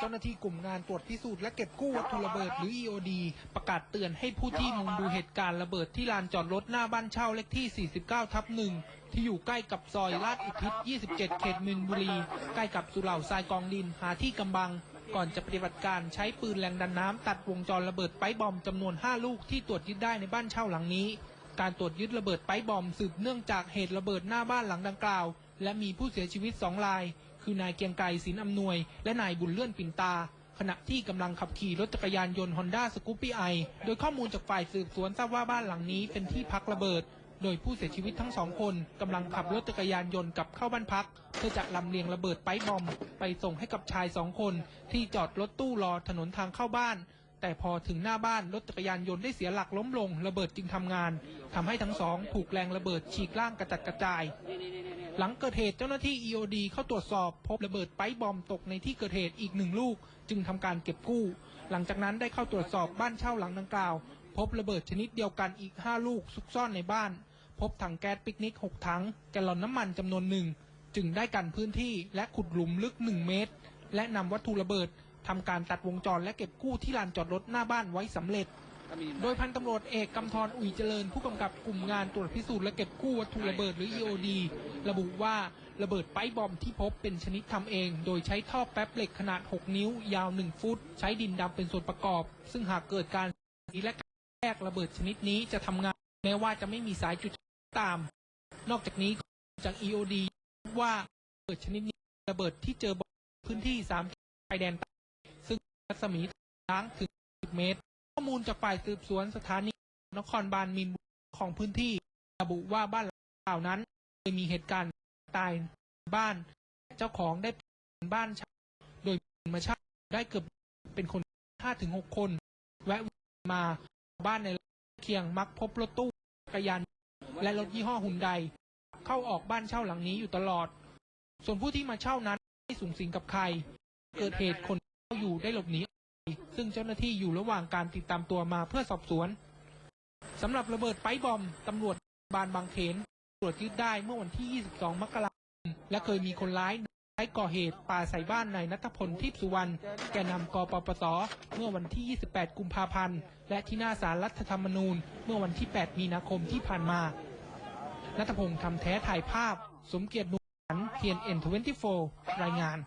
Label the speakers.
Speaker 1: เจ้าหน้าที่กลุ่มงานตรวจพิสูจน์และเก็บกู้วัตถุระเบิดหรือ EOD ประกาศเตือนให้ผู้ที่มุงดูเหตุการณ์ระเบิดที่ลานจอดรถหน้าบ้านเช่าเลขที่ 49 ทับหนึ่งที่อยู่ใกล้กับซอยลาดอุทิศ 27 เขตมินบุรี ใกล้กับสุเหร่าทรายกองดินหาที่กำบัง ก่อนจะปฏิบัติการใช้ปืนแรงดันน้ำตัดวงจรระเบิดไปบอมจำนวน 5 ลูกที่ตรวจยึดได้ในบ้านเช่าหลังนี้ การตรวจยึดระเบิดไปบอมสืบเนื่องจากเหตุระเบิดหน้าบ้านหลังดังกล่าว และมีผู้เสียชีวิตสองราย คือนายเกียงไกรศิลอำนวย และนายบุญเลื่อนปิ่นตา ขณะที่กำลังขับขี่รถจักรยานยนต์ฮอนด้าสกูปปี้ไอโดยข้อมูลจากฝ่ายสืบสวนทราบว่าบ้านหลังนี้เป็นที่พักระเบิด โดยผู้เสียชีวิตทั้งสองคนกำลังขับรถจักรยานยนต์กลับเข้าบ้านพัก เพื่อจะลำเลียงระเบิดไปบอม ไปส่งให้กับชายสองคน ที่จอดรถตู้รอถนนทางเข้าบ้าน แต่พอถึงหน้าบ้านรถจักรยานยนต์ได้เสียหลักล้มลง ระเบิดจึงทำงานทำให้ทั้งสองถูกแรงระเบิดฉีกล่างกระจัดกระจาย หลังเกิดเหตุเจ้าหน้าที่ EOD เข้าตรวจสอบ พบระเบิดไปบอมตกในที่เกิดเหตุอีกหนึ่งลูก จึงทำการเก็บกู้ หลังจากนั้นได้เข้าตรวจสอบบ้านเช่าหลังดังกล่าว พบระเบิดชนิดเดียวกันอีก 5 ลูกซุกซ่อนในบ้าน พบถังแก๊สปิกนิก 6 ถังแกลลอนน้ำมันจำนวนหนึ่งจึงได้กันพื้นที่และขุดหลุมลึก 1 เมตร และนำวัตถุระเบิด ทำการตัดวงจรและเก็บกู้ที่ลานจอดรถหน้าบ้านไว้สำเร็จ โดยพันตำรวจเอกกำธรอุยเจริญ ผู้กำกับกลุ่มงานตรวจพิสูจน์และเก็บกู้วัตถุระเบิดหรือ EOD ระบุว่าระเบิดไปบอมที่พบเป็นชนิดทำเอง โดยใช้ท่อแป๊บเหล็กขนาด 6 นิ้ว ยาว 1 ฟุต ใช้ดินดำเป็นส่วนประกอบ ซึ่งหากเกิดการนี้และแยกระเบิดชนิดนี้จะทำงาน แม้ว่าจะไม่มีสายจุดตาม นอกจากนี้จาก EOD ว่าระเบิดชนิดนี้ระเบิดที่เจอบ่อยพื้นที่3ชายแดนใต้ซึ่ง รัศมีทางถึง 10 เมตร ข้อมูลจากฝ่ายสืบสวนสถานีนครบาลมีนบุรีของพื้นที่ ระบุว่าบ้านหลังกล่าวนั้นเคยมีเหตุการณ์ตายบ้าน เจ้าของได้เป็นบ้านเช่าโดยมาเช่าได้เกือบเป็นคนห้าถึงหกคน แวะเวียนมาบ้านในเคียงมักพบรถตู้จักรยานและรถยี่ห้อหุ่นใด เข้าออกบ้านเช่าหลังนี้อยู่ตลอด ส่วนผู้ที่มาเช่านั้นไม่สูงสิงกับใคร เกิดเหตุคน ได้หลบหนีซึ่งเจ้าหน้าที่อยู่ระหว่างการติดตามตัวมาเพื่อสอบสวนสำหรับระเบิดไปบอมตำรวจบานบางเขนตรวจยึดได้เมื่อวันที่ 22 มกราคม และเคยมีคนร้ายใช้ก่อเหตุปาใส่บ้านนายนัทพลทิพสุวรรณแกนนำกปปส เมื่อวันที่ 28 กุมภาพันธ์ และที่หน้าศาลรัฐธรรมนูญ เมื่อวันที่ 8 มีนาคมที่ผ่านมา นัทพงศ์ทำแท้ถ่ายภาพ สมเกียรตินุขันเทียนเอ็นทเวนตี้โฟรายงาน